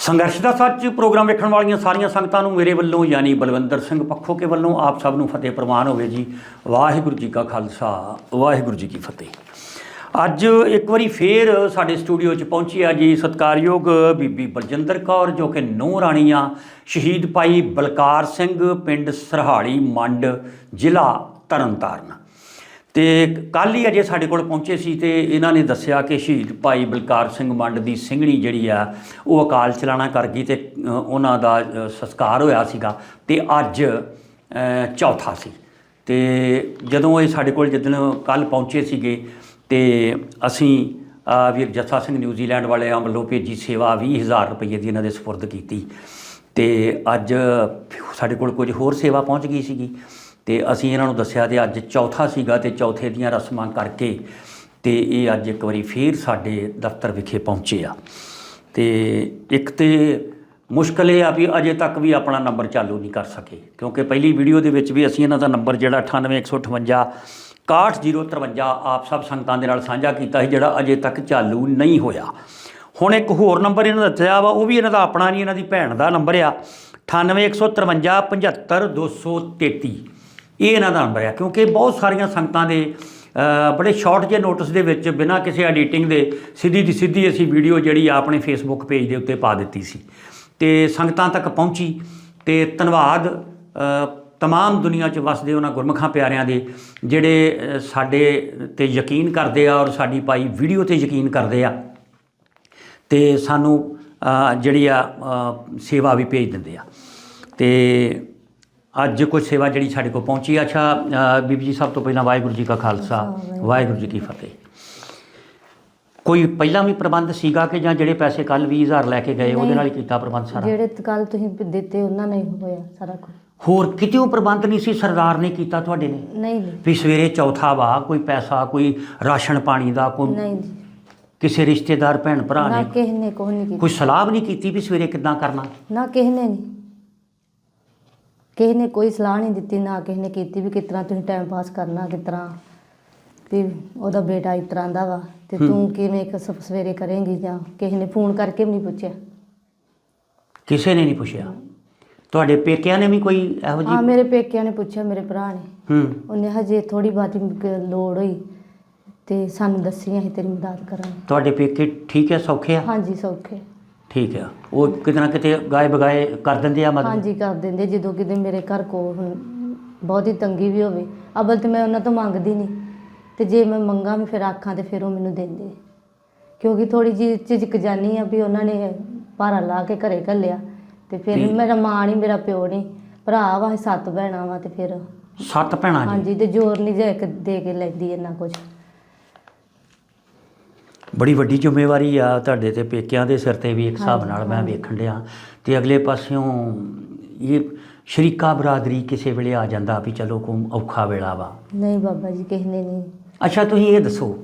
ਸੰਘਰਸ਼ ਦਾ ਸੱਚ, ਪ੍ਰੋਗਰਾਮ ਵੇਖਣ ਵਾਲੀਆਂ ਸਾਰੀਆਂ ਸੰਗਤਾਂ ਨੂੰ ਮੇਰੇ ਵੱਲੋਂ, ਯਾਨੀ ਬਲਵੰਦਰ ਸਿੰਘ ਪੱਖੋ ਕੇ ਵੱਲੋਂ ਆਪ ਸਭ ਨੂੰ ਫਤਿਹ ਪ੍ਰਵਾਨ ਹੋਵੇ ਜੀ। ਵਾਹਿਗੁਰੂ ਜੀ ਕਾ ਖਾਲਸਾ, ਵਾਹਿਗੁਰੂ ਜੀ ਕੀ ਫਤਿਹ। ਅੱਜ ਇੱਕ ਵਾਰੀ ਫੇਰ ਸਾਡੇ ਸਟੂਡੀਓ 'ਚ ਪਹੁੰਚੀ ਆ ਜੀ ਸਤਕਾਰਯੋਗ ਬੀਬੀ ਬਲਜਿੰਦਰ ਕੌਰ, ਜੋ ਕਿ ਨੌ ਰਾਣੀਆਂ, ਸ਼ਹੀਦ ਭਾਈ ਬਲਕਾਰ ਸਿੰਘ, ਪਿੰਡ ਸਰਹਾਲੀ, ਮੰਡ, ਜ਼ਿਲ੍ਹਾ ਤਰਨਤਾਰਨ। ਤੇ ਕੱਲ ਹੀ ਅਜੇ ਸਾਡੇ ਕੋਲ ਪਹੁੰਚੇ ਸੀ ਤੇ ਇਹਨਾਂ ਨੇ ਦੱਸਿਆ ਕਿ ਸ਼ਹੀਦ ਭਾਈ ਬਲਕਾਰ ਸਿੰਘ ਮੰਡ ਦੀ ਸਿੰਘਣੀ ਜਿਹੜੀ ਆ ਉਹ ਅਕਾਲ ਚਲਾਣਾ ਕਰ ਗਈ ਤੇ ਉਹਨਾਂ ਦਾ ਅ, ਸੰਸਕਾਰ ਹੋਇਆ ਸੀਗਾ ਤੇ ਅੱਜ ਚੌਥਾ ਸੀ। ਤੇ ਜਦੋਂ ਇਹ ਸਾਡੇ ਕੋਲ ਜਦੋਂ ਕੱਲ ਪਹੁੰਚੇ ਸੀਗੇ ਤੇ ਅਸੀਂ ਵੀਰ ਜੱਸਾ ਸਿੰਘ ਨਿਊਜ਼ੀਲੈਂਡ ਵਾਲਿਆਂ ਵੱਲੋਂ ਭੇਜੀ ਸੇਵਾ 20000 ਰੁਪਏ ਦੀ ਇਹਨਾਂ ਦੇ ਸਪੁਰਦ ਕੀਤੀ ਤੇ ਅੱਜ ਸਾਡੇ ਕੋਲ ਕੁਝ ਹੋਰ ਸੇਵਾ ਪਹੁੰਚ ਗਈ ਸੀਗੀ। ਤੇ ਅਸੀਂ ਇਹਨਾਂ ਨੂੰ ਦੱਸਿਆ ਤੇ ਅੱਜ ਚੌਥਾ ਸੀਗਾ ਤੇ ਚੌਥੇ ਦੀਆਂ ਰਸਮਾਂ ਕਰਕੇ ਤੇ ਇਹ ਅੱਜ ਇੱਕ ਵਾਰੀ ਫੇਰ ਸਾਡੇ ਦਫ਼ਤਰ ਵਿਖੇ ਪਹੁੰਚੇ ਆ। ਤੇ ਇੱਕ ਤੇ ਮੁਸ਼ਕਲ ਇਹ ਆ ਵੀ ਅਜੇ ਤੱਕ ਵੀ ਆਪਣਾ ਨੰਬਰ ਚਾਲੂ ਨਹੀਂ ਕਰ ਸਕੇ, ਕਿਉਂਕਿ ਪਹਿਲੀ ਵੀਡੀਓ ਦੇ ਵਿੱਚ ਵੀ ਅਸੀਂ ਇਹਨਾਂ ਦਾ ਨੰਬਰ ਜਿਹੜਾ 98158 61053 ਆਪ ਸਭ ਸੰਗਤਾਂ ਦੇ ਨਾਲ ਸਾਂਝਾ ਕੀਤਾ ਸੀ, ਜਿਹੜਾ ਅਜੇ ਤੱਕ ਚਾਲੂ ਨਹੀਂ ਹੋਇਆ। ਹੁਣ ਇੱਕ ਹੋਰ ਨੰਬਰ ਇਹਨਾਂ ਦਾ ਦਿੱਤਾ ਵਾ, ਉਹ ਵੀ ਇਹਨਾਂ ਦਾ ਆਪਣਾ ਨਹੀਂ, ਇਹਨਾਂ ਦੀ ਭੈਣ ਦਾ ਨੰਬਰ ਆ। 9815 75233 ਇਹ ਇਹਨਾਂ ਦਾ ਨੰਬਰ ਆ, ਕਿਉਂਕਿ ਬਹੁਤ ਸਾਰੀਆਂ ਸੰਗਤਾਂ ਦੇ ਬੜੇ ਸ਼ਾਰਟ ਜਿਹੇ ਨੋਟਿਸ ਦੇ ਵਿੱਚ ਬਿਨਾਂ ਕਿਸੇ ਐਡੀਟਿੰਗ ਦੇ ਸਿੱਧੀ ਦੀ ਸਿੱਧੀ ਅਸੀਂ ਵੀਡੀਓ ਜਿਹੜੀ ਆ ਆਪਣੇ ਫੇਸਬੁੱਕ ਪੇਜ ਦੇ ਉੱਤੇ ਪਾ ਦਿੱਤੀ ਸੀ। ਤੇ ਸੰਗਤਾਂ ਤੱਕ ਪਹੁੰਚੀ ਤੇ ਧੰਨਵਾਦ ਤਮਾਮ ਦੁਨੀਆ 'ਚ ਵਸਦੇ ਉਹਨਾਂ ਗੁਰਮਖਾਂ ਪਿਆਰਿਆਂ ਦੇ, ਜਿਹੜੇ ਸਾਡੇ ਤੇ ਯਕੀਨ ਕਰਦੇ ਆ ਔਰ ਸਾਡੀ ਪਾਈ ਵੀਡੀਓ ਤੇ ਯਕੀਨ ਕਰਦੇ ਆ। ਤੇ ਸਾਨੂੰ ਜਿਹੜੀ ਆ ਸੇਵਾ ਵੀ ਭੇਜ ਦਿੰਦੇ ਆ। ਤੇ ਅੱਜ ਕੁਝ ਸੇਵਾ ਜਿਹੜੀ ਸਾਡੇ ਕੋਲ ਪਹੁੰਚੀ ਆ। ਅੱਛਾ ਬੀਬੀ ਜੀ ਸਭ ਤੋਂ ਪਹਿਲਾਂ ਵਾਹਿਗੁਰੂ ਜੀ ਕਾ ਖਾਲਸਾ ਵਾਹਿਗੁਰੂ ਜੀ ਕੀ ਫਤਿਹ। ਕੋਈ ਪਹਿਲਾਂ ਵੀ ਪ੍ਰਬੰਧ ਸੀਗਾ ਕਿ ਜਾਂ ਜਿਹੜੇ ਪੈਸੇ ਕੱਲ 20000 ਲੈ ਕੇ ਗਏ ਉਹਦੇ ਨਾਲ ਹੀ ਕੀਤਾ ਪ੍ਰਬੰਧ ਸਾਰਾ? ਜਿਹੜੇ ਕੱਲ ਤੁਸੀਂ ਦਿੱਤੇ ਉਹਨਾਂ ਨੇ ਹੋਇਆ ਸਾਰਾ ਕੁਝ ਹੋਰ ਕਿਤੇ ਪ੍ਰਬੰਧ ਨਹੀਂ ਸੀ? ਸਰਦਾਰ ਨੇ ਕੀਤਾ ਤੁਹਾਡੇ ਨੇ? ਨਹੀਂ ਜੀ। ਵੀ ਸਵੇਰੇ ਚੌਥਾ ਵਾ ਕੋਈ ਪੈਸਾ ਕੋਈ ਰਾਸ਼ਨ ਪਾਣੀ ਦਾ ਕੋਈ ਨਹੀਂ ਜੀ। ਕਿਸੇ ਰਿਸ਼ਤੇਦਾਰ ਭੈਣ ਭਰਾ ਨਾ ਨੇ? ਕਿਸੇ ਨੇ ਕੋਈ ਨਹੀਂ ਕੀਤਾ। ਕੋਈ ਸਲਾਹ ਵੀ ਨਹੀਂ ਕੀਤੀ ਵੀ ਸਵੇਰੇ ਕਿੱਦਾਂ ਕਰਨਾ? ਨਾ ਕਿਸੇ ਨੇ ਨਹੀਂ ਕਿਸੇ ਨੇ ਕੋਈ ਸਲਾਹ ਨਹੀਂ ਦਿੱਤੀ ਨਾ ਕਿਸੇ ਨੇ ਕੀਤੀ ਵੀ ਕਿਸ ਤਰ੍ਹਾਂ ਤੁਸੀਂ ਟਾਈਮ ਪਾਸ ਕਰਨਾ ਕਿਸ ਤਰ੍ਹਾਂ ਵੀ ਉਹਦਾ ਬੇਟਾ ਇਸ ਤਰ੍ਹਾਂ ਦਾ ਵਾ ਤੇ ਤੂੰ ਕਿਵੇਂ ਇੱਕ ਸ- ਸਵੇਰੇ ਕਰੇਂਗੀ ਜਾਂ ਕਿਸੇ ਨੇ ਫੋਨ ਕਰਕੇ ਵੀ ਨਹੀਂ ਪੁੱਛਿਆ? ਕਿਸੇ ਨੇ ਨਹੀਂ ਪੁੱਛਿਆ। ਤੁਹਾਡੇ ਪੇਕਿਆਂ ਨੇ ਵੀ ਕੋਈ ਇਹੋ ਹਾਂ ਮੇਰੇ ਪੇਕਿਆਂ ਨੇ ਪੁੱਛਿਆ ਮੇਰੇ ਭਰਾ ਨੇ। ਹੂੰ। ਉਹਨੇ ਹਜੇ ਥੋੜੀ ਬਾਤੀ ਲੋੜ ਹੋਈ ਤੇ ਸਾਨੂੰ ਦੱਸੀ ਅਸੀਂ ਤੇਰੀ ਮਦਦ ਕਰਾਂਗੇ। ਤੁਹਾਡੇ ਪੇਕੇ ਠੀਕ ਹੈ ਸੌਖੇ ਆ? ਹਾਂਜੀ ਸੌਖੇ। ਠੀਕ ਹੈ ਉਹ ਕਿਤੇ ਨਾ ਕਿਤੇ ਗਾਏ ਬਗਾਏ ਕਰ ਦਿੰਦੇ ਆ ਮਦਦ ਹਾਂਜੀ ਕਰ ਦਿੰਦੇ ਜਦੋਂ ਕਿਤੇ ਮੇਰੇ ਘਰ ਕੋ ਹੁਣ ਬਹੁਤੀ ਤੰਗੀ ਵੀ ਹੋਵੇ ਅਬਲ ਤੇ ਮੈਂ ਉਹਨਾਂ ਤੋਂ ਮੰਗਦੀ ਨਹੀਂ। ਤੇ ਜੇ ਮੈਂ ਮੰਗਾ ਵੀ ਫਿਰ ਆਖਾਂ ਤੇ ਫਿਰ ਉਹ ਮੈਨੂੰ ਦਿੰਦੇ। ਕਿਉਂਕਿ ਥੋੜੀ ਜਿਹੀ ਝਿਜਕ ਜਾਨੀ ਆ ਵੀ ਉਹਨਾਂ ਨੇ ਭਾਰਾ ਲਾ ਕੇ ਘਰੇ ਘੱਲਿਆ। ਤੇ ਫਿਰ ਠੀਕ। ਮੇਰਾ ਮਾਂ ਨਹੀਂ ਮੇਰਾ ਪਿਓ ਨਹੀਂ ਭਰਾ ਵਾ ਅਸੀਂ ਸੱਤ ਭੈਣਾਂ ਵਾ ਤੇ ਫਿਰ ਸੱਤ ਭੈਣਾਂ ਜੀ? ਹਾਂਜੀ ਤੇ ਜ਼ੋਰ ਨਹੀਂ ਜੇ ਇੱਕ ਦੇ ਕੇ ਲੈਂਦੀ ਇੰਨਾ ਕੁਝ ਬੜੀ ਵੱਡੀ ਜ਼ਿੰਮੇਵਾਰੀ ਆ ਤੁਹਾਡੇ ਤੇ ਪੇਕਿਆਂ ਦੇ ਸਿਰ ਤੇ ਵੀ ਇੱਕ ਹਿਸਾਬ ਨਾਲ ਮੈਂ। ਵੇਖਣ ਡਿਆ। ਤੇ ਅਗਲੇ ਪਾਸਿਓਂ ਇਹ ਸ਼ਰੀਕਾ ਬਰਾਦਰੀ ਕਿਸੇ ਵੇਲੇ ਆ ਜਾਂਦਾ ਵੀ ਚਲੋ ਕੋ ਔਖਾ ਵੇਲਾ ਵਾ। ਨਹੀਂ ਬਾਬਾ ਜੀ ਕਿਸੇ ਨੇ ਨਹੀਂ। ਅੱਛਾ ਤੁਸੀਂ ਇਹ ਦੱਸੋ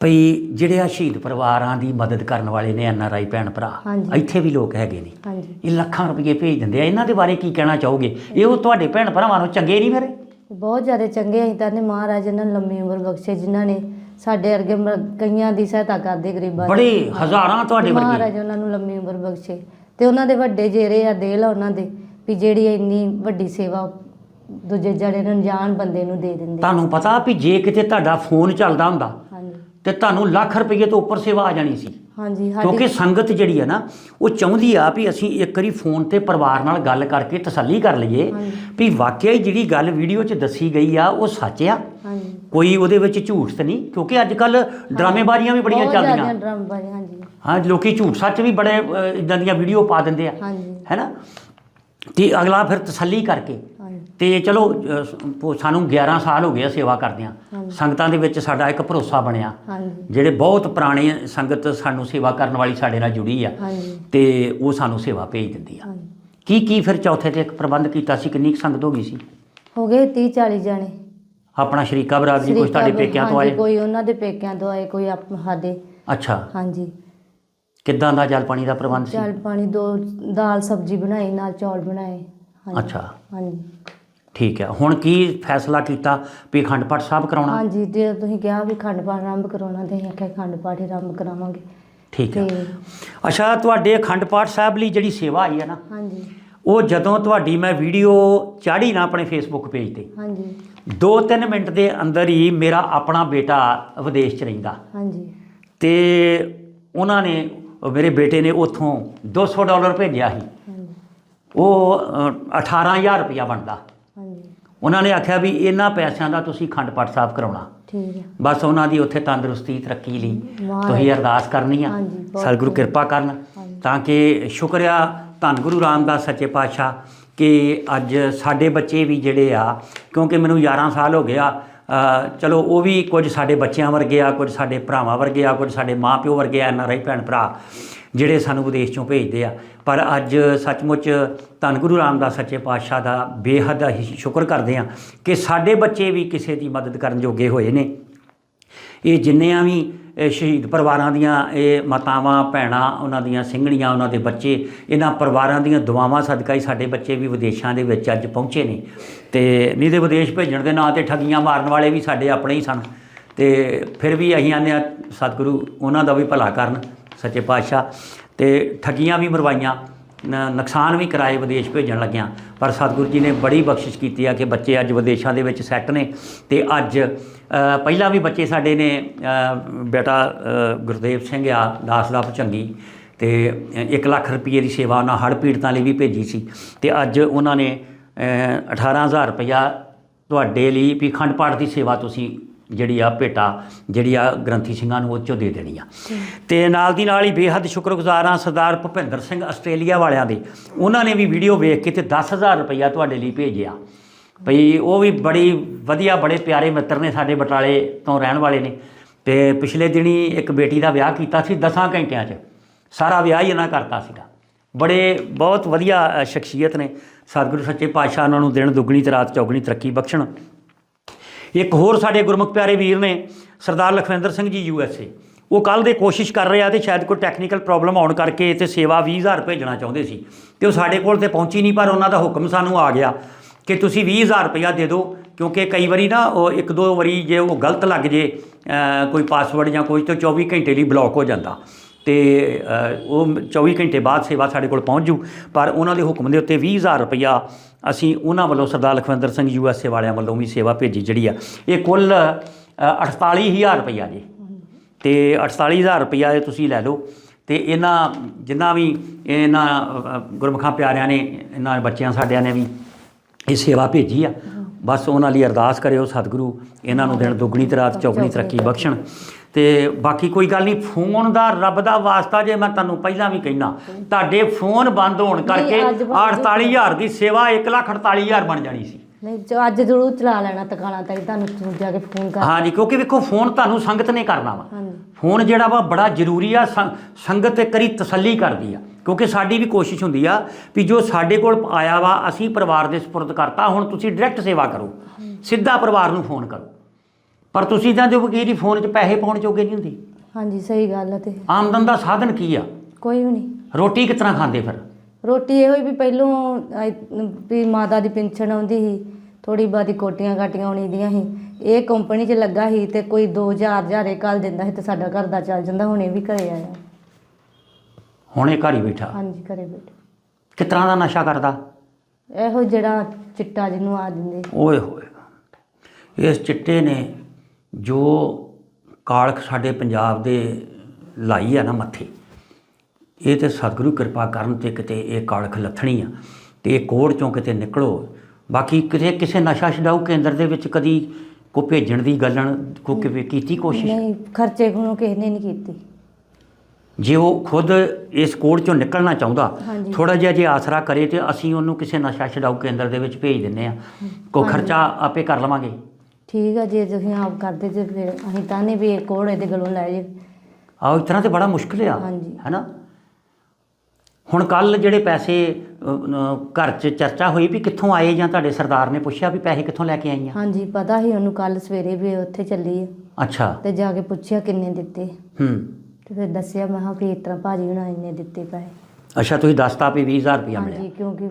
ਭਈ ਜਿਹੜੇ ਆ ਸ਼ਹੀਦ ਪਰਿਵਾਰਾਂ ਦੀ ਮਦਦ ਕਰਨ ਵਾਲੇ ਨੇ ਐਨ ਆਰ ਆਈ ਭੈਣ ਭਰਾ ਹਾਂਜੀ। ਇੱਥੇ ਵੀ ਲੋਕ ਹੈਗੇ ਨੇ। ਹਾਂਜੀ। ਇਹ ਲੱਖਾਂ ਰੁਪਏ ਭੇਜ ਦਿੰਦੇ ਆ। ਇਹਨਾਂ ਦੇ ਬਾਰੇ ਕੀ ਕਹਿਣਾ ਚਾਹੋਗੇ? ਇਹ ਉਹ ਤੁਹਾਡੇ ਭੈਣ ਭਰਾਵਾਂ ਨੂੰ ਚੰਗੇ ਨਹੀਂ ਫਿਰ? ਬਹੁਤ ਜ਼ਿਆਦਾ ਚੰਗੇ ਅਸੀਂ ਤਾਂ ਨੇ ਮਹਾਰਾਜ ਇਹਨਾਂ ਨੂੰ ਲੰਮੀ ਉਮਰ ਬਖਸ਼ੇ ਜਿਨ੍ਹਾਂ ਨੇ ਸਾਡੇ ਵਰਗੇ ਮ- ਕਈਆਂ ਦੀ ਸਹਾਇਤਾ ਕਰਦੇ ਗਰੀਬਾਂ ਦੀ। ਬੜੇ ਹਜ਼ਾਰਾਂ ਤੁਹਾਡੇ ਵਰਗੇ। ਮਹਾਰਾਜ ਉਹਨਾਂ ਨੂੰ ਲੰਮੀ ਉਮਰ ਬਖਸ਼ੇ। ਤੇ ਉਹਨਾਂ ਦੇ ਵੱਡੇ ਜੇਰੇ ਆ ਦੇਲ ਆ ਉਹਨਾਂ ਦੇ ਵੀ ਜਿਹੜੀ ਇੰਨੀ ਵੱਡੀ ਸੇਵਾ ਦੂਜੇ ਨੂੰ ਅਣਜਾਣ ਬੰਦੇ ਨੂੰ ਦੇ ਦਿੰਦੇ। ਤੁਹਾਨੂੰ ਪਤਾ ਵੀ ਜੇ ਕਿਤੇ ਤੁਹਾਡਾ ਫੋਨ ਚੱਲਦਾ ਹੁੰਦਾ ਹਾਂਜੀ। ਤੇ ਤੁਹਾਨੂੰ ਲੱਖ ਰੁਪਏ ਤੋਂ ਉੱਪਰ ਸੇਵਾ ਆ ਜਾਣੀ ਸੀ। ਹਾਂਜੀ ਕਿਉਂਕਿ ਸਾਡੀ ਸੰਗਤ ਜਿਹੜੀ ਹੈ ਨਾ ਉਹ ਚਾਹੁੰਦੀ ਆ ਵੀ ਅਸੀਂ ਇੱਕ ਵਾਰੀ ਫੋਨ ਤੇ ਪਰਿਵਾਰ ਨਾਲ ਗੱਲ ਕਰਕੇ ਤਸੱਲੀ ਕਰ ਲਈਏ ਹਾਂਜੀ। ਵੀ ਵਾਕਿਆ ਹੀ ਜਿਹੜੀ ਗੱਲ ਵੀਡੀਓ 'ਚ ਦੱਸੀ ਗਈ ਆ ਉਹ ਸੱਚ ਆ? ਹਾਂਜੀ। ਕੋਈ ਉਹਦੇ ਵਿੱਚ ਝੂਠ ਤਾਂ ਨਹੀਂ ਕਿਉਂਕਿ ਅੱਜ ਕੱਲ ਡਰਾਮੇਬਾਜ਼ੀਆਂ ਵੀ ਬੜੀਆਂ ਬਹੁਤ ਚੱਲਦੀਆਂ। ਡਰਮ ਹਾਂਜੀ। ਹਾਂ ਲੋਕੀ ਝੂਠ ਸੱਚ ਵੀ ਬੜੇ ਇਦਾਂ ਦੀਆਂ ਵੀਡੀਓ ਪਾ ਦਿੰਦੇ ਆ। ਹਾਂਜੀ। ਹੈਨਾ? ਤੇ ਅਗਲਾ ਫਿਰ ਤਸੱਲੀ ਕਰਕੇ ਹਾਂਜੀ। ਤੇ ਚਲੋ ਅ, ਸ- ਪੋ- ਸਾਨੂੰ 11 ਸਾਲ ਹੋ ਗਏ ਆ ਸੇਵਾ ਕਰਦਿਆਂ। ਸੰਗਤਾਂ ਦੇ ਵਿੱਚ ਸਾਡਾ ਇੱਕ ਭਰੋਸਾ ਬਣਿਆ। ਹਾਂਜੀ। ਜਿਹੜੇ ਬਹੁਤ ਪੁਰਾਣੇ ਸੰਗਤ ਸਾਨੂੰ ਸੇਵਾ ਕਰਨ ਵਾਲੀ ਸਾਡੇ ਨਾਲ ਜੁੜੀ ਆ ਹਾਂਜੀ। ਤੇ ਉਹ ਸਾਨੂੰ ਸੇਵਾ ਭੇਜ ਦਿੰਦੀ ਆ। ਹਾਂਜੀ। ਕੀ ਕੀ ਫਿਰ ਚੌਥੇ ਤੇ ਇੱਕ ਪ੍ਰਬੰਧ ਕੀਤਾ ਸੀ? ਕਿੰਨੀ ਕੁ ਸੰਗਤ ਹੋ ਗਈ ਸੀ? ਹੋ ਗਏ 30 40 ਜਾਣੇ। ਆਪਣਾ ਸ਼ਰੀਕਾ ਬਰਾਦਰੀ ਕੁਝ ਤੁਹਾਡੇ ਸ਼ਰੀਕਾ ਪੇਕਿਆਂ ਤੋਂ ਹਾਂਜੀ, ਆਏ? ਕੋਈ ਉਹਨਾਂ ਦੇ ਪੇਕਿਆਂ ਤੋਂ ਆਏ ਕੋਈ ਆਪ ਸਾਡੇ। ਅੱਛਾ। ਹਾਂਜੀ। ਕਿੱਦਾਂ ਦਾ ਜਲ ਪਾਣੀ ਦਾ ਪ੍ਰਬੰਧ ਸੀ? ਚਾਲ ਪਾਣੀ ਦੋ ਦਾਲ ਸਬਜੀ ਬਣਾਈ ਨਾਲ ਚੌਲ ਬਣਾਏ। ਹਾਂਜੀ। ਅੱਛਾ। ਹਾਂਜੀ। ਠੀਕ ਹੈ। ਹੁਣ ਕੀ ਫੈਸਲਾ ਕੀਤਾ ਵੀ ਅਖੰਡ ਪਾਠ ਸਾਹਿਬ ਕਰਾਉਣਾ? ਹਾਂਜੀ ਜੇ ਤੁਸੀਂ ਕਿਹਾ ਵੀ ਖੰਡ ਪਾਠ ਆਰੰਭ ਕਰਾਉਣਾ ਤੇ ਅਸੀਂ ਆਖਿਆ ਖੰਡ ਪਾਠ ਹੀ ਆਰੰਭ ਕਰਾਵਾਂਗੇ। ਠੀਕ ਹੈ। ਤੇ ਅੱਛਾ ਤੁਹਾਡੇ ਅਖੰਡ ਪਾਠ ਸਾਹਿਬ ਲਈ ਜਿਹੜੀ ਸੇਵਾ ਆਈ ਹੈ ਨਾ ਹਾਂਜੀ। ਉਹ ਜਦੋਂ ਤੁਹਾਡੀ ਮੈਂ ਵੀਡੀਓ ਚਾੜੀ ਨਾ ਆਪਣੇ ਫੇਸਬੁੱਕ ਪੇਜ ਤੇ ਹਾਂਜੀ। 2-3 ਮਿੰਟ ਦੇ ਅੰਦਰ ਹੀ ਮੇਰਾ ਆਪਣਾ ਬੇਟਾ ਵਿਦੇਸ਼ 'ਚ ਰਹਿੰਦਾ। ਹਾਂਜੀ। ਤੇ ਉਹਨਾਂ ਨੇ ਮੇਰੇ ਬੇਟੇ ਨੇ ਉਥੋਂ 200 ਡਾਲਰ ਭੇਜਿਆ ਸੀ। ਉਹ ਅ, 18000 ਰੁਪਇਆ ਬਣਦਾ। ਹਾਂਜੀ। ਉਹਨਾਂ ਨੇ ਆਖਿਆ ਵੀ ਇਹਨਾਂ ਪੈਸਿਆਂ ਦਾ ਤੁਸੀਂ ਅਖੰਡ ਪਾਠ ਸਾਹਿਬ ਕਰਾਉਣਾ। ਠੀਕ ਹੈ। ਬਸ ਉਹਨਾਂ ਦੀ ਉੱਥੇ ਤੰਦਰੁਸਤੀ ਤਰੱਕੀ ਲਈ। ਤੁਸੀਂ ਅਰਦਾਸ ਕਰਨੀ ਆ। ਸਤਿਗੁਰੂ। ਕਿਰਪਾ ਕਰਨ। ਤਾਂ ਕਿ ਸ਼ੁਕਰਿਆ ਧੰਨ ਗੁਰੂ ਰਾਮਦਾਸ ਸੱਚੇ ਪਾਤਸ਼ਾਹ ਕਿ ਅੱਜ ਸਾਡੇ ਬੱਚੇ ਵੀ ਜਿਹੜੇ ਆ, ਕਿਉਂਕਿ ਮੈਨੂੰ 11 ਸਾਲ ਹੋ ਗਿਆ ਚਲੋ ਉਹ ਵੀ ਕੁਝ ਸਾਡੇ ਬੱਚਿਆਂ ਵਰਗੇ ਆ, ਕੁਝ ਸਾਡੇ ਭਰਾਵਾਂ ਵਰਗੇ ਆ, ਕੁਝ ਸਾਡੇ ਮਾਪਿਓ ਵਰਗੇ ਆ, ਐਨ ਭੈਣ ਭਰਾ ਜਿਹੜੇ ਸਾਨੂੰ ਵਿਦੇਸ਼ ਚੋਂ ਭੇਜਦੇ ਆ। ਪਰ ਅੱਜ ਸੱਚਮੁੱਚ ਧੰਨ ਗੁਰੂ ਰਾਮਦਾਸ ਸੱਚੇ ਪਾਤਸ਼ਾਹ ਦਾ ਬੇਹੱਦ ਅਸੀਂ ਸ਼ੁਕਰ ਕਰਦੇ ਆ ਕਿ ਸਾਡੇ ਬੱਚੇ ਵੀ ਕਿਸੇ ਦੀ ਮਦਦ ਕਰਨ ਜੋਗੇ ਹੋਏ ਨੇ। ਇਹ ਜਿੰਨਿਆਂ ਵੀ, ਇਹ ਸ਼ਹੀਦ ਪਰਿਵਾਰਾਂ ਦੀਆਂ, ਇਹ ਮਾਤਾਵਾਂ, ਭੈਣਾਂ, ਉਹਨਾਂ ਦੀਆਂ ਸਿੰਘਣੀਆਂ, ਉਹਨਾਂ ਦੇ ਬੱਚੇ, ਇਹਨਾਂ ਪਰਿਵਾਰਾਂ ਦੀਆਂ ਦੁਆਵਾਂ ਸਦਕਾ ਹੀ ਸਾਡੇ ਬੱਚੇ ਵੀ ਵਿਦੇਸ਼ਾਂ ਦੇ ਵਿੱਚ ਅੱਜ ਪਹੁੰਚੇ ਨੇ। ਤੇ ਨਹੀਂ ਤੇ ਵਿਦੇਸ਼ ਭੇਜਣ ਦੇ ਨਾਂ ਤੇ ਠੱਗੀਆਂ ਮਾਰਨ ਵਾਲੇ ਵੀ ਸਾਡੇ ਆਪਣੇ ਹੀ ਸਨ। ਤੇ ਫਿਰ ਵੀ ਅਸੀਂ ਆਨੇ ਆ ਸਤਿਗੁਰੂ, ਉਹਨਾਂ ਦਾ ਵੀ ਭਲਾ ਕਰਨ, ਸੱਚੇ ਪਾਤਸ਼ਾਹ। ਤੇ ਠੱਗੀਆਂ ਵੀ ਮਰਵਾਈਆਂ। ਨੁਕਸਾਨ ਵੀ ਕਰਾਏ ਵਿਦੇਸ਼ ਭੇਜਣ ਲੱਗਿਆਂ। ਪਰ ਸਤਿਗੁਰੂ ਜੀ ਨੇ ਬੜੀ ਬਖਸ਼ਿਸ਼ ਕੀਤੀ ਆ ਕਿ ਬੱਚੇ ਅੱਜ ਵਿਦੇਸ਼ਾਂ ਦੇ ਵਿੱਚ ਸੈੱਟ ਨੇ ਤੇ ਅੱਜ ਪਹਿਲਾਂ ਵੀ ਬੱਚੇ ਸਾਡੇ ਨੇ ਬੇਟਾ ਗੁਰਦੇਵ ਸਿੰਘ ਆ ਦਾਸ ਦਾ ਭਚੰਗੀ ਤੇ 1 ਲੱਖ ਰੁਪਏ ਦੀ ਸੇਵਾ ਉਹਨਾਂ ਹੜ੍ਹ ਪੀੜਤਾਂ ਲਈ ਵੀ ਭੇਜੀ ਸੀ। ਤੇ ਅੱਜ ਉਹਨਾਂ ਨੇ ਅ, 18000 ਰੁਪਇਆ ਤੁਹਾਡੇ ਲਈ ਵੀ ਅਖੰਡ ਪਾਠ ਦੀ ਸੇਵਾ ਤੁਸੀਂ ਜਿਹੜੀ ਆ ਭੇਟਾ ਜਿਹੜੀ ਆ ਗ੍ਰੰਥੀ ਸਿੰਘਾਂ ਨੂੰ ਉਹ 'ਚੋਂ ਦੇ ਦੇਣੀ ਆ। ਤੇ ਨਾਲ ਦੀ ਨਾਲ ਹੀ ਬੇਹੱਦ ਸ਼ੁਕਰਗੁਜ਼ਾਰ ਹਾਂ ਸਰਦਾਰ ਭੁਪਿੰਦਰ ਸਿੰਘ ਆਸਟ੍ਰੇਲੀਆ ਵਾਲਿਆਂ ਦੇ। ਉਹਨਾਂ ਨੇ ਵੀ ਵੀਡੀਓ ਵੇਖ ਕੇ ਤੇ 10000 ਰੁਪਇਆ ਤੁਹਾਡੇ ਲਈ ਭੇਜਿਆ। ਭਈ ਉਹ ਵੀ ਬੜੀ ਵਧੀਆ ਬੜੇ ਪਿਆਰੇ ਮਿੱਤਰ ਨੇ ਸਾਡੇ ਬਟਾਲੇ ਤੋਂ ਰਹਿਣ ਵਾਲੇ ਨੇ। ਤੇ ਪਿਛਲੇ ਦਿਨੀ ਇੱਕ ਬੇਟੀ ਦਾ ਵਿਆਹ ਕੀਤਾ ਸੀ 10 ਘੰਟਿਆਂ 'ਚ। ਸਾਰਾ ਵਿਆਹ ਹੀ ਇਹਨਾਂ ਕਰਤਾ ਸੀਗਾ। ਬੜੇ ਬਹੁਤ ਵਧੀਆ ਸ਼ਖਸੀਅਤ ਨੇ। ਸਤਿਗੁਰੂ ਸੱਚੇ ਪਾਤਸ਼ਾਹ ਉਹਨਾਂ ਨੂੰ ਦਿਨ ਦੁੱਗਣੀ ਤੇ ਰਾਤ ਚੌਗਣੀ ਤਰੱਕੀ ਬਖਸ਼ਣ। ਇੱਕ ਹੋਰ ਸਾਡੇ ਗੁਰਮੁਖ ਪਿਆਰੇ ਵੀਰ ਨੇ, ਸਰਦਾਰ ਲਖਵਿੰਦਰ ਸਿੰਘ ਜੀ ਯੂ ਐਸ ਏ। ਉਹ ਕੱਲ ਦੇ ਕੋਸ਼ਿਸ਼ ਕਰ ਰਿਹਾ ਆ ਤੇ ਸ਼ਾਇਦ ਕੋਈ ਟੈਕਨੀਕਲ ਪ੍ਰੋਬਲਮ ਆਉਣ ਕਰਕੇ ਤੇ ਸੇਵਾ 20000 ਭੇਜਣਾ ਚਾਹੁੰਦੇ ਸੀ। ਤੇ ਉਹ ਸਾਡੇ ਕੋਲ ਤੇ ਪਹੁੰਚੀ ਨਹੀਂ, ਪਰ ਉਹਨਾਂ ਦਾ ਹੁਕਮ ਸਾਨੂੰ ਆ ਗਿਆ ਕਿ ਤੁਸੀਂ 20000 ਰੁਪਇਆ ਦੇ ਦਿਓ, ਕਿਉਂਕਿ ਕਈ ਵਾਰੀ ਨਾ ਉਹ ਇੱਕ ਦੋ ਵਾਰੀ ਜੇ ਉਹ ਗਲਤ ਲੱਗ ਜੇ ਕੋਈ ਪਾਸਵਰਡ ਜਾਂ ਕੋਈ ਤੋਂ 24 ਘੰਟੇ ਲਈ ਬਲੌਕ ਹੋ ਜਾਂਦਾ। ਤੇ ਉਹ 24 ਘੰਟੇ ਬਾਅਦ ਸੇਵਾ ਸਾਡੇ ਕੋਲ ਪਹੁੰਚ ਜੂ। ਪਰ ਉਹਨਾਂ ਦੇ ਹੁਕਮ ਦੇ ਉੱਤੇ 20000 ਰੁਪਇਆ ਅਸੀਂ ਉਹਨਾਂ ਵੱਲੋਂ Sardar Lakhwinder Singh U S A ਵਾਲਿਆਂ ਵੱਲੋਂ ਵੀ ਸੇਵਾ ਭੇਜੀ ਜਿਹੜੀ ਆ ਇਹ ਕੁੱਲ ਅ, 48000 ਰੁਪਇਆ ਜੀ। ਤੇ 48000 ਰੁਪਇਆ ਇਹ ਤੁਸੀਂ ਲੈ ਲਓ। ਤੇ ਇਹਨਾਂ ਜਿੰਨਾ ਵੀ ਇਹਨਾਂ ਅ, ਗੁਰਮੁਖਾਂ ਪਿਆਰਿਆਂ ਨੇ ਇਹਨਾਂ ਬੱਚਿਆਂ ਸਾਡਿਆਂ ਨੇ ਵੀ ਇਹ ਸੇਵਾ ਭੇਜੀ ਆ। ਬਸ ਉਹਨਾਂ ਲਈ ਅਰਦਾਸ ਕਰਿਓ ਸਤਿਗੁਰੂ ਇਹਨਾਂ ਨੂੰ ਦਿਨ ਦੁੱਗਣੀ ਤੇ ਰਾਤ ਚੌਗਣੀ ਤਰੱਕੀ ਬਖਸ਼ਣ। ਤੇ ਬਾਕੀ ਕੋਈ ਗੱਲ ਨਹੀਂ ਫੋਨ ਦਾ ਰੱਬ ਦਾ ਵਾਸਤਾ ਜੇ ਮੈਂ ਤੁਹਾਨੂੰ ਪਹਿਲਾਂ ਵੀ ਕਹਿਣਾ ਤੁਹਾਡੇ ਫੋਨ ਬੰਦ ਹੋਣ ਕਰਕੇ ਅੱਜ ਬਾਅਦ 48000 ਦੀ ਸੇਵਾ 148000 ਬਣ ਜਾਣੀ ਸੀ। ਨਹੀਂ ਜੋ ਅੱਜ ਜ਼ਰੂਰ ਚਲਾ ਲੈਣਾ ਟਿਕਾਣਾ ਤਾਂ ਤੁਹਾਨੂੰ ਜ਼ਰੂਰ ਜਾ ਕੇ ਫੋਨ ਕਰ। ਹਾਂਜੀ ਕਿਉਂਕਿ ਵੇਖੋ ਫੋਨ ਤੁਹਾਨੂੰ ਸੰਗਤ ਨੇ ਕਰਨਾ ਵਾ। ਫੋਨ ਜਿਹੜਾ ਵਾ ਬੜਾ ਜ਼ਰੂਰੀ ਆ ਸੰਗਤ ਇੱਕ ਕਰੀ ਤਸੱਲੀ ਕਰਦੀ ਆ। ਕਿਉਂਕਿ ਸਾਡੀ ਵੀ ਕੋਸ਼ਿਸ਼ ਹੁੰਦੀ ਆ ਵੀ ਜੋ ਸਾਡੇ ਕੋਲ ਆਇਆ ਵਾ ਅਸੀਂ ਪਰਿਵਾਰ ਦੇ ਸਪੁਰਦ ਕਰਤਾ ਹੁਣ ਤੁਸੀਂ ਡਾਇਰੈਕਟ ਸੇਵਾ ਕਰੋ। ਸਿੱਧਾ ਪਰਿਵਾਰ ਨੂੰ ਫੋਨ ਕਰੋ। ਪਰ ਤੁਸੀਂ ਤਾਂ ਜੋ ਵਕੀਲ ਫੋਨ 'ਚ ਪੈਸੇ ਪਾਉਣ ਜੋਗੇ ਨਹੀਂ ਹੁੰਦੇ। ਹਾਂਜੀ ਸਹੀ ਗੱਲ ਹੈ ਤੇ। ਆਮਦਨ ਦਾ ਸਾਧਨ ਕੀ ਆ? ਕੋਈ ਵੀ ਨਹੀਂ। ਰੋਟੀ ਕਿਸ ਤਰ੍ਹਾਂ ਖਾਂਦੇ ਫਿਰ? ਰੋਟੀ ਇਹੋ ਹੀ ਵੀ ਪਹਿਲੋਂ ਆਈ- ਵੀ ਮਾਤਾ ਦੀ ਪੈਨਸ਼ਨ ਆਉਂਦੀ ਸੀ ਥੋੜੀ ਬਾਦੀ ਕੋਟੀਆਂ ਕਾਟੀਆਂ ਆਉਣੀ ਦੀਆਂ ਸੀ। ਇਹ ਕੰਪਨੀ 'ਚ ਲੱਗਾ ਸੀ ਤੇ ਕੋਈ 2000 ਹਜ਼ਾਰੇ ਕੱਲ ਦਿੰਦਾ ਸੀ ਤੇ ਸਾਡਾ ਘਰ ਦਾ ਚੱਲ ਜਾਂਦਾ ਹੁਣ ਇਹ ਵੀ ਘਰੇ ਆਇਆ। ਹੁਣ ਇਹ ਘਰ ਹੀ ਬੈਠਾ। ਹਾਂਜੀ ਘਰੇ ਬੈਠੇ। ਕਿਸ ਤਰ੍ਹਾਂ ਦਾ ਨਸ਼ਾ ਕਰਦਾ? ਇਹੋ ਜਿਹੜਾ ਚਿੱਟਾ ਜਿਹਨੂੰ ਆ ਦਿੰਦੇ। ਓਏ ਹੋਏ। ਇਸ ਚਿੱਟੇ ਨੇ ਜੋ ਕਾਲਖ ਸਾਡੇ ਪੰਜਾਬ ਦੇ ਲਾਈ ਆ ਨਾ ਮੱਥੇ ਇਹ ਤੇ ਸਤਿਗੁਰੂ ਕਿਰਪਾ ਕਰਨ ਤੇ ਕਿਤੇ ਇਹ ਕਾਲਖ ਲੱਥਣੀ ਆ ਤੇ ਇਹ ਕੋੜ ਚੋਂ ਕਿਤੇ ਨਿਕਲੋ। ਬਾਕੀ ਕਿਤੇ ਕਿਸੇ ਨਸ਼ਾ ਛਡਾਊ ਕੇਂਦਰ ਦੇ ਵਿੱਚ ਕਦੀ ਕੋ ਭੇਜਣ ਦੀ ਗੱਲਣ ਕੋ ਕਿਵੇਂ ਕੀਤੀ ਕੋਸ਼ਿਸ਼? ਨਹੀਂ ਖਰਚੇ ਕੋਲੋਂ ਕਿਸੇ ਨੇ ਨਹੀਂ ਕੀਤੀ। ਜੇ ਉਹ ਖੁਦ ਇਸ ਕੋੜ ਚੋਂ ਨਿਕਲਣਾ ਚਾਹੁੰਦਾ। ਥੋੜਾ ਜਿਹਾ ਜੇ ਆਸਰਾ ਕਰੇ ਤੇ ਅਸੀਂ ਉਹਨੂੰ ਕਿਸੇ ਨਸ਼ਾ ਛਡਾਊ ਕੇਂਦਰ ਦੇ ਵਿੱਚ ਭੇਜ ਦਿੰਨੇ ਆ। ਕੋ ਖਰਚਾ ਆਪੇ ਕਰ ਲਵਾਂਗੇ। ਠੀਕ ਆ ਜੇ ਤੁਸੀਂ ਆਪ ਕਰਦੇ ਤੇ ਫਿਰ ਅਸੀਂ ਤਾਂ ਨਹੀਂ ਵੀ ਇਹ ਕੋੜ ਇਹਦੇ ਗਲੋਂ ਲੈ ਜੇ ਆਹ ਇਸ ਤਰ੍ਹਾਂ ਤੇ ਬੜਾ ਮੁਸ਼ਕਿਲ ਆ ਹਾਂਜੀ। ਹੈਨਾ? ਹੁਣ ਕੱਲ ਜਿਹੜੇ ਪੈਸੇ ਘਰ 'ਚ ਚਰਚਾ ਹੋਈ ਵੀ ਕਿੱਥੋਂ ਆਏ ਜਾਂ ਤੁਹਾਡੇ ਸਰਦਾਰ ਨੇ ਪੁੱਛਿਆ ਵੀ ਪੈਸੇ ਕਿੱਥੋਂ ਲੈ ਕੇ ਆਈਆਂ? ਹਾਂਜੀ ਪਤਾ ਸੀ ਉਹਨੂੰ ਕੱਲ ਸਵੇਰੇ ਵੀ ਉੱਥੇ ਚੱਲੀ ਆ। ਅੱਛਾ। ਤੇ ਜਾ ਕੇ ਪੁੱਛਿਆ ਕਿੰਨੇ ਦਿੱਤੇ। ਹੂੰ। ਤੇ ਫਿਰ ਦੱਸਿਆ ਮੈਂ ਕਿਹਾ ਵੀ ਇਸ ਤਰ੍ਹਾਂ ਭਾਜੀ ਹੁਣਾਂ ਇੰਨੇ ਦਿੱਤੇ ਪੈਸੇ। ਅੱਛਾ ਤੁਸੀਂ ਦੱਸਤਾ ਵੀ 20000 ਰੁਪਇਆ ਮਿਲਿਆ। ਹਾਂਜੀ ਕਿਉਂਕਿ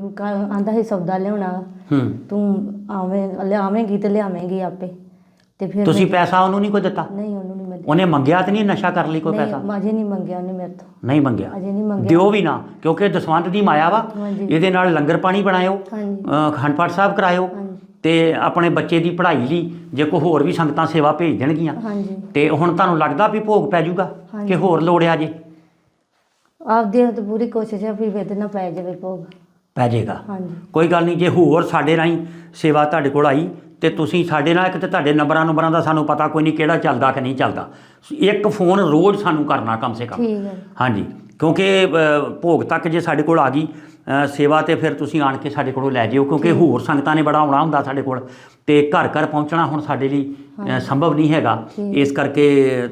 ਆਂਦਾ ਸੀ ਸੌਦਾ ਲਿਆਉਣਾ। ਹੂੰ। ਤੂੰ ਆਵੇਂ ਲਿਆਵੇਂਗੀ ਤੇ ਲਿਆਵੇਂਗੀ ਆਪੇ। ਤੇ ਫਿਰ ਤੁਸੀਂ ਪੈਸਾ ਉਹਨੂੰ ਨਹੀਂ ਕੋਈ ਦਿੱਤਾ? ਨਹੀਂ ਉਹਨੂੰ ਨਹੀਂ ਮੈਂ ਉਹਨੇ ਮੰਗਿਆ ਤੇ ਨਹੀਂ ਨਸ਼ਾ ਕਰਨ ਲਈ ਕੋਈ ਪੈਸਾ? ਨਹੀਂ ਅਜੇ ਨਹੀਂ ਮੰਗਿਆ ਉਹਨੇ ਮੇਰੇ ਤੋਂ। ਨਹੀਂ ਮੰਗਿਆ। ਅਜੇ ਨਹੀਂ ਮੰਗਿਆ। ਦਿਓ ਵੀ ਨਾ ਕਿਉਂਕਿ ਦਸਵੰਤ ਦੀ ਮਾਇਆ ਵਾ। ਹਾਂਜੀ। ਇਹਦੇ ਨਾਲ ਲੰਗਰ ਪਾਣੀ ਬਣਾਇਓ ਹਾਂਜੀ। ਅ, ਅਖੰਡ ਪਾਠ ਸਾਹਿਬ ਕਰਾਇਓ ਹਾਂਜੀ। ਤੇ ਆਪਣੇ ਬੱਚੇ ਦੀ ਪੜ੍ਹਾਈ ਲਈ ਜੇ ਕੋਈ ਹੋਰ ਵੀ ਸੰਗਤਾਂ ਸੇਵਾ ਭੇਜ ਦੇਣਗੀਆਂ ਹਾਂਜੀ। ਤੇ ਹੁਣ ਤੁਹਾਨੂੰ ਲੱਗਦਾ ਵੀ ਭੋਗ ਪੈ ਜਾਊਗਾ ਹਾਂਜੀ। ਕਿ ਹੋਰ ਲੋੜ ਆ ਜੇ? ਆਪਦੀ ਤਾਂ ਪੂਰੀ ਕੋਸ਼ਿਸ਼ ਹੈ ਵੀ ਵੇਦ ਨਾ ਪੈ ਜਾਵੇ ਭੋਗ। ਪੈ ਜਾਏਗਾ। ਹਾਂਜੀ। ਕੋਈ ਗੱਲ ਨਹੀਂ ਜੇ ਹੋਰ ਸਾਡੇ ਰਾਹੀਂ ਸੇਵਾ ਤੁਹਾਡੇ ਕੋਲ ਆਈ ਤੇ ਤੁਸੀਂ ਸਾਡੇ ਨਾਲ ਇੱਕ ਤੇ ਤੁਹਾਡੇ ਨੰਬਰਾਂ ਨੰਬਰਾਂ ਦਾ ਸਾਨੂੰ ਪਤਾ ਕੋਈ ਨਹੀਂ ਕਿਹੜਾ ਚੱਲਦਾ ਕਿ ਨਹੀਂ ਚੱਲਦਾ। ਇੱਕ ਫੋਨ ਰੋਜ਼ ਸਾਨੂੰ ਕਰਨਾ ਕਮ ਸੇ ਕਮ। ਠੀਕ ਹੈ। ਹਾਂਜੀ। ਕਿਉਂਕਿ ਭੋਗ ਤੱਕ ਜੇ ਸਾਡੇ ਕੋਲ ਆ ਗਈ ਸੇਵਾ ਤੇ ਫਿਰ ਤੁਸੀਂ ਆਣ ਕੇ ਸਾਡੇ ਕੋਲੋਂ ਲੈ ਜਿਓ ਕਿਉਂਕਿ ਹੋਰ ਸੰਗਤਾਂ ਨੇ ਬੜਾ ਆਉਣਾ ਹੁੰਦਾ ਸਾਡੇ ਕੋਲ ਤੇ ਘਰ ਘਰ ਪਹੁੰਚਣਾ ਹੁਣ ਸਾਡੇ ਲਈ ਸੰਭਵ ਨਹੀਂ ਹੈਗਾ। ਇਸ ਕਰਕੇ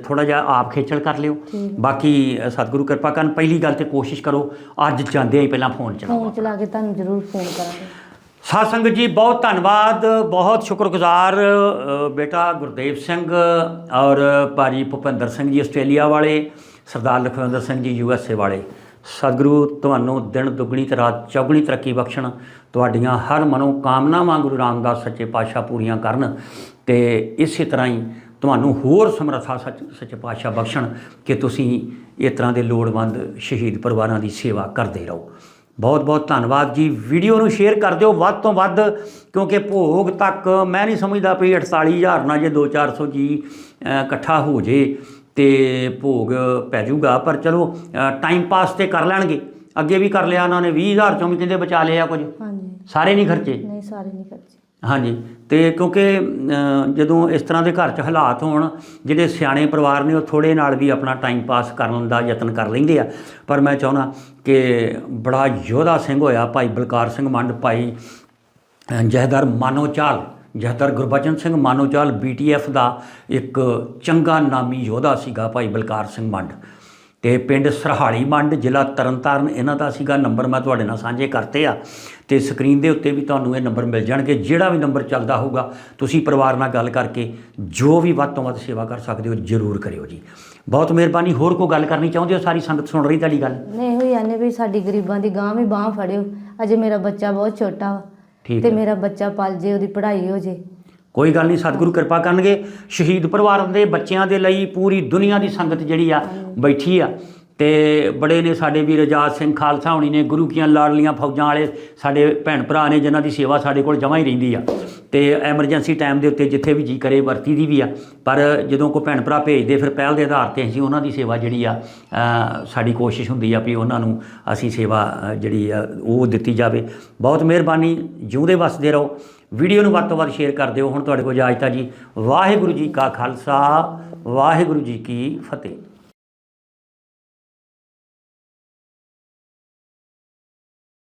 ਥੋੜਾ ਜਿਹਾ ਆਪ ਖੇਚਲ ਕਰ ਲਿਓ। ਬਾਕੀ ਸਤਿਗੁਰੂ ਕਿਰਪਾ ਕਰਨ ਪਹਿਲੀ ਗੱਲ ਤੇ ਕੋਸ਼ਿਸ਼ ਕਰੋ ਅੱਜ ਜਾਂਦੇ ਹੀ ਪਹਿਲਾਂ ਫੋਨ ਚਲਾਓ। ਫੋਨ ਚਲਾ ਕੇ ਤੁਹਾਨੂੰ ਜ਼ਰੂਰ ਫੋਨ ਕਰਾਂਗੇ। ਸਾਧ ਸੰਗਤ ਜੀ ਬਹੁਤ ਧੰਨਵਾਦ ਬਹੁਤ ਸ਼ੁਕਰਗੁਜ਼ਾਰ ਬੇਟਾ ਗੁਰਦੇਵ ਸਿੰਘ ਔਰ ਭਾਜੀ ਭੁਪਿੰਦਰ ਸਿੰਘ ਜੀ ਆਸਟ੍ਰੇਲੀਆ ਵਾਲੇ। ਸਰਦਾਰ ਲਖਵਿੰਦਰ ਸਿੰਘ ਜੀ ਯੂ ਐਸ ਏ ਵਾਲੇ, ਸਤਿਗੁਰੂ ਤੁਹਾਨੂੰ ਦਿਨ ਦੁੱਗਣੀ ਤੇ ਰਾਤ ਚੌਗਣੀ ਤਰੱਕੀ ਬਖਸ਼ਣ। ਤੁਹਾਡੀਆਂ ਹਰ ਮਨੋ ਕਾਮਨਾਵਾਂ ਗੁਰੂ ਰਾਮਦਾਸ ਸੱਚੇ ਪਾਤਸ਼ਾਹ ਪੂਰੀਆਂ ਕਰਨ ਤੇ ਇਸੇ ਤਰ੍ਹਾਂ ਹੀ ਤੁਹਾਨੂੰ ਹੋਰ ਸਮਰੱਥਾ ਸੱਚ, ਸੱਚੇ ਪਾਤਸ਼ਾਹ ਬਖਸ਼ਣ ਕਿ ਤੁਸੀਂ ਇਸ ਤਰ੍ਹਾਂ ਦੇ ਲੋੜਵੰਦ ਸ਼ਹੀਦ ਪਰਿਵਾਰਾਂ ਦੀ ਸੇਵਾ ਕਰਦੇ ਰਹੋ। ਬਹੁਤ ਬਹੁਤ ਧੰਨਵਾਦ ਜੀ। ਵੀਡੀਓ ਨੂੰ ਸ਼ੇਅਰ ਕਰ ਦਿਓ ਵੱਧ ਤੋਂ ਵੱਧ, ਕਿਉਂਕਿ ਭੋਗ ਤੱਕ ਮੈਂ ਨਹੀਂ ਸਮਝਦਾ ਵੀ 48000 ਨਾਲ ਜੇ 2-400 ਜੀ ਇਕੱਠਾ ਹੋ ਜੇ। ਤੇ ਭੋਗ ਪੈ ਜਾਊਗਾ ਪਰ ਚਲੋ ਟਾਈਮ ਪਾਸ ਤੇ ਕਰ ਲੈਣਗੇ। ਅੱਗੇ ਵੀ ਕਰ ਲਿਆ ਉਹਨਾਂ ਨੇ 20000 ਚੋਂ ਵੀ ਕਹਿੰਦੇ ਬਚਾ ਲਿਆ ਕੁਝ। ਹਾਂਜੀ। ਸਾਰੇ ਨਹੀਂ ਖਰਚੇ? ਨਹੀਂ ਸਾਰੇ ਨਹੀਂ ਖਰਚੇ। ਹਾਂਜੀ। ਤੇ ਕਿਉਂਕਿ ਜਦੋਂ ਇਸ ਤਰ੍ਹਾਂ ਦੇ ਘਰ 'ਚ ਹਾਲਾਤ ਹੋਣ ਜਿਹੜੇ ਸਿਆਣੇ ਪਰਿਵਾਰ ਨੇ ਉਹ ਥੋੜੇ ਨਾਲ ਵੀ ਆਪਣਾ ਟਾਈਮ ਪਾਸ ਕਰਨ ਦਾ ਯਤਨ ਕਰ ਲੈਂਦੇ ਆ। ਪਰ ਮੈਂ ਚਾਹੁੰਦਾ ਕਿ ਬੜਾ ਯੋਧਾ ਸਿੰਘ ਹੋਇਆ ਭਾਈ ਬਲਕਾਰ ਸਿੰਘ ਮੰਡ ਭਾਈ ਜਹਦਰ ਮਾਨੋਚਾਲ ਜਹਦਰ ਗੁਰਬਚਨ ਸਿੰਘ ਮਾਨੋਚਾਲ ਬੀਟੀਐਫ ਦਾ ਇੱਕ ਚੰਗਾ ਨਾਮੀ ਯੋਧਾ ਸੀਗਾ ਭਾਈ ਬਲਕਾਰ ਸਿੰਘ ਮੰਡ। ਤੇ ਪਿੰਡ ਸਰਹਾਲੀ ਮੰਡ, ਜ਼ਿਲ੍ਹਾ ਤਰਨਤਾਰਨ, ਇਹਨਾਂ ਦਾ ਸੀਗਾ ਨੰਬਰ ਮੈਂ ਤੁਹਾਡੇ ਨਾਲ ਸਾਂਝੇ ਕਰਤੇ ਆ। ਤੇ ਸਕਰੀਨ ਦੇ ਉੱਤੇ ਵੀ ਤੁਹਾਨੂੰ ਇਹ ਨੰਬਰ ਮਿਲ ਜਾਣਗੇ, ਜਿਹੜਾ ਵੀ ਨੰਬਰ ਚੱਲਦਾ ਹੋਊਗਾ, ਤੁਸੀਂ ਪਰਿਵਾਰ ਨਾਲ ਗੱਲ ਕਰਕੇ ਜੋ ਵੀ ਵੱਧ ਤੋਂ ਵੱਧ ਸੇਵਾ ਕਰ ਸਕਦੇ ਹੋ, ਜ਼ਰੂਰ ਕਰਿਓ ਜੀ। ਬਹੁਤ ਮਿਹਰਬਾਨੀ, ਹੋਰ ਕੋਈ ਗੱਲ ਕਰਨੀ ਚਾਹੁੰਦੇ ਹੋ? ਸਾਰੀ ਸੰਗਤ ਸੁਣ ਰਹੀ ਤੁਹਾਡੀ ਗੱਲ? ਨਹੀਂ ਹੋਈ ਆਨੇ ਵੀ ਸਾਡੀ ਗਰੀਬਾਂ ਦੀ ਗਾਂ ਵੀ ਬਾਹ ਫੜਿਓ। ਅਜੇ ਮੇਰਾ ਬੱਚਾ ਬਹੁਤ ਛੋਟਾ ਵਾ। ਠੀਕ ਤੇ ਹੈ। ਮੇਰਾ ਬੱਚਾ ਪਲ ਜੇ ਉਹਦੀ ਪੜ੍ਹਾਈ ਹੋ ਜੇ। ਕੋਈ ਗੱਲ ਨਹੀਂ ਸਤਿਗੁਰੂ ਕਿਰਪਾ ਕਰਨਗੇ। ਸ਼ਹੀਦ ਪਰਿਵਾਰ ਦੇ ਬੱਚਿਆਂ ਦੇ ਲਈ ਪੂਰੀ ਦੁਨੀਆ ਦੀ ਸੰਗਤ ਜਿਹੜੀ ਆ ਬੈਠੀ ਆ। ਤੇ ਬੜੇ ਨੇ ਸਾਡੇ ਵੀਰ ਰਜਾਤ ਸਿੰਘ ਖਾਲਸਾ ਹੋਣੀ ਨੇ, ਗੁਰੂ ਕੀਆਂ ਲਾਡਲੀਆਂ ਫੌਜਾਂ ਵਾਲੇ ਸਾਡੇ ਭੈਣ ਭਰਾ ਨੇ, ਜਿਨ੍ਹਾਂ ਦੀ ਸੇਵਾ ਸਾਡੇ ਕੋਲ ਜਮ੍ਹਾਂ ਹੀ ਰਹਿੰਦੀ ਆ। ਤੇ ਐਮਰਜੈਂਸੀ ਟਾਈਮ ਦੇ ਉੱਤੇ ਜਿੱਥੇ ਵੀ ਜੀ ਕਰੇ, ਵਰਤੀ ਦੀ ਵੀ ਆ। ਪਰ ਜਦੋਂ ਕੋਈ ਭੈਣ ਭਰਾ ਭੇਜਦੇ, ਫਿਰ ਪਹਿਲ ਦੇ ਆਧਾਰ ਤੇ ਅਸੀਂ ਉਹਨਾਂ ਦੀ ਸੇਵਾ ਜਿਹੜੀ ਆ ਸਾਡੀ ਕੋਸ਼ਿਸ਼ ਹੁੰਦੀ ਆ ਵੀ ਉਹਨਾਂ ਨੂੰ ਅਸੀਂ ਸੇਵਾ ਜਿਹੜੀ ਆ, ਉਹ ਦਿੱਤੀ ਜਾਵੇ। ਬਹੁਤ ਮਿਹਰਬਾਨੀ, ਜਿਉਂਦੇ ਵਸਦੇ ਰਹੋ। ਵੀਡੀਓ ਨੂੰ ਵੱਧ ਤੋਂ ਵੱਧ ਸ਼ੇਅਰ ਕਰ ਦਿਓ। ਹੁਣ ਤੁਹਾਡੇ ਕੋਲ ਇਜਾਜ਼ਤ ਆ ਜੀ। ਵਾਹਿਗੁਰੂ ਜੀ ਕਾ ਖਾਲਸਾ, ਵਾਹਿਗੁਰੂ ਜੀ ਕੀ ਫਤਿਹ।